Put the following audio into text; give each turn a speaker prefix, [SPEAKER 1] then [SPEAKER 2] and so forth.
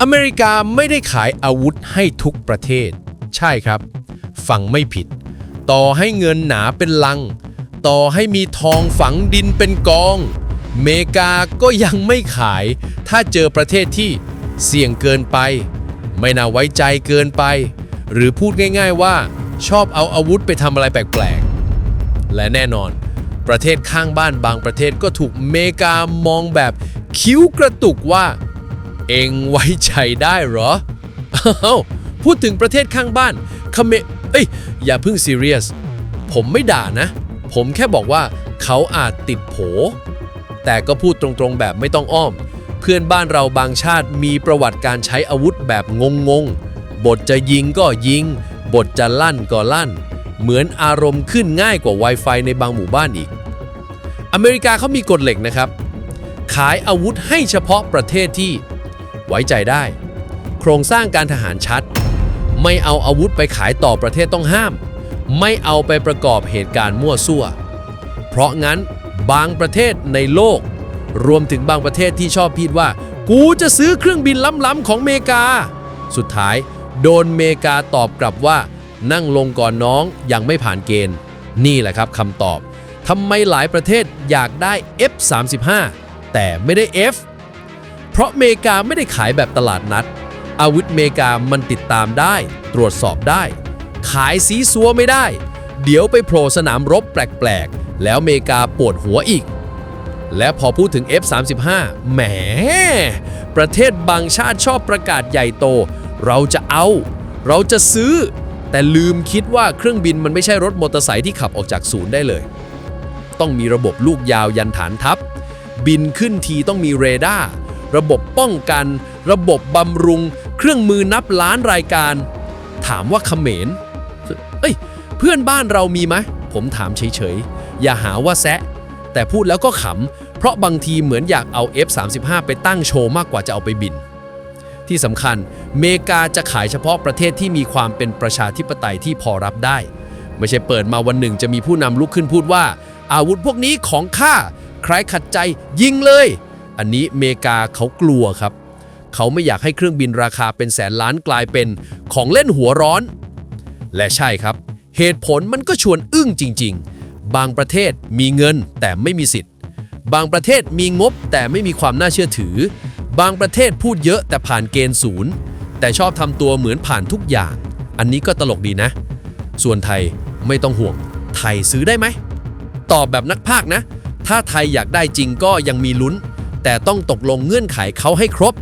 [SPEAKER 1] อเมริกาไม่ได้ขายอาวุธให้ทุกประเทศ ใช่ครับ ฟังไม่ผิด ต่อให้เงินหนาเป็นลัง ต่อให้มีทองฝังดินเป็นกอง เมกาก็ยังไม่ขาย ถ้าเจอประเทศที่เสี่ยงเกินไป ไม่น่าไว้ใจเกินไป หรือพูดง่าย ๆว่า ชอบเอาอาวุธไปทำอะไรแปลกๆ และแน่นอน ประเทศข้างบ้านบางประเทศก็ถูกเมกามองแบบคิ้วกระตุกว่า เองไว้ใจได้เหรออ้าวพูดถึงประเทศข้างบ้านเขมเอ้ย อย่าเพิ่งซีเรียส ผมไม่ด่านะ ผมแค่บอกว่าเขาอาจติดโผ แต่ก็พูดตรงๆแบบไม่ต้องอ้อม เพื่อนบ้านเราบางชาติมีประวัติการใช้อาวุธแบบงงๆ บทจะยิงก็ยิง บทจะลั่นก็ลั่น เหมือนอารมณ์ขึ้นง่ายกว่า Wi-Fi ในบางหมู่บ้านอีก อเมริกาเขามีกฎเหล็กนะครับ ขายอาวุธให้เฉพาะประเทศที่ ไว้ใจได้ โครงสร้างการทหารชัด ไม่เอาอาวุธไปขายต่อประเทศต้องห้าม ไม่เอาไปประกอบเหตุการณ์มั่วซั่ว เพราะงั้นบางประเทศในโลก รวมถึงบางประเทศที่ชอบพูดว่า กูจะซื้อเครื่องบินล้ำๆของเมกา สุดท้าย โดนเมกาตอบกลับว่านั่งลงก่อนน้องยังไม่ผ่านเกณฑ์ นี่แหละครับคำตอบทำไมหลายประเทศอยากได้ F35 แต่ไม่ได้ F เพราะเมกาไม่ได้ขายแบบตลาดนัด อาวุธเมกามันติดตามได้ ตรวจสอบได้ ขายสีซัวไม่ได้ เดี๋ยวไปโผล่สนามรบแปลกๆ แล้วเมกาปวดหัวอีก และพอพูดถึง F35 แหม ประเทศบางชาติชอบประกาศใหญ่โต เราจะเอา เราจะซื้อ แต่ลืมคิดว่าเครื่องบินมันไม่ใช่รถมอเตอร์ไซค์ที่ขับออกจากศูนย์ได้เลย ต้องมีระบบลูกยาวยันฐานทัพ บินขึ้นทีต้องมีเรดาร์ ระบบป้องกัน ระบบบำรุง เครื่องมือนับล้านรายการ ถามว่าเขมร เอ้ย เพื่อนบ้านเรามีไหม ผมถามเฉยๆ อย่าหาว่าแซะ แต่พูดแล้วก็ขำ เพราะบางทีเหมือนอยากเอา F35 ไปตั้งโชว์มากกว่าจะเอาไปบิน ที่สำคัญเมกาจะขายเฉพาะประเทศที่มีความเป็นประชาธิปไตยที่พอรับได้ ไม่ใช่เปิดมาวันหนึ่งจะมีผู้นำลุกขึ้นพูดว่า อาวุธพวกนี้ของข้าใครขัดใจยิงเลย อันนี้เมกาเขากลัวครับ เขาไม่อยากให้เครื่องบินราคาเป็นแสนล้านกลายเป็นของเล่นหัวร้อน และใช่ครับ เหตุผลมันก็ชวนอึ้งจริง ๆ บางประเทศมีเงินแต่ไม่มีสิทธิ์ บางประเทศมีงบแต่ไม่มีความน่าเชื่อถือ บางประเทศพูดเยอะแต่ผ่านเกณฑ์ศูนย์ แต่ชอบทำตัวเหมือนผ่านทุกอย่าง อันนี้ก็ตลกดีนะ ส่วนไทยไม่ต้องห่วง ไทยซื้อได้ไหม ตอบแบบนักพากนะ ถ้าไทยอยากได้จริงก็ยังมีลุ้น แต่ต้องตกลงเงื่อนไขเขาให้ครบ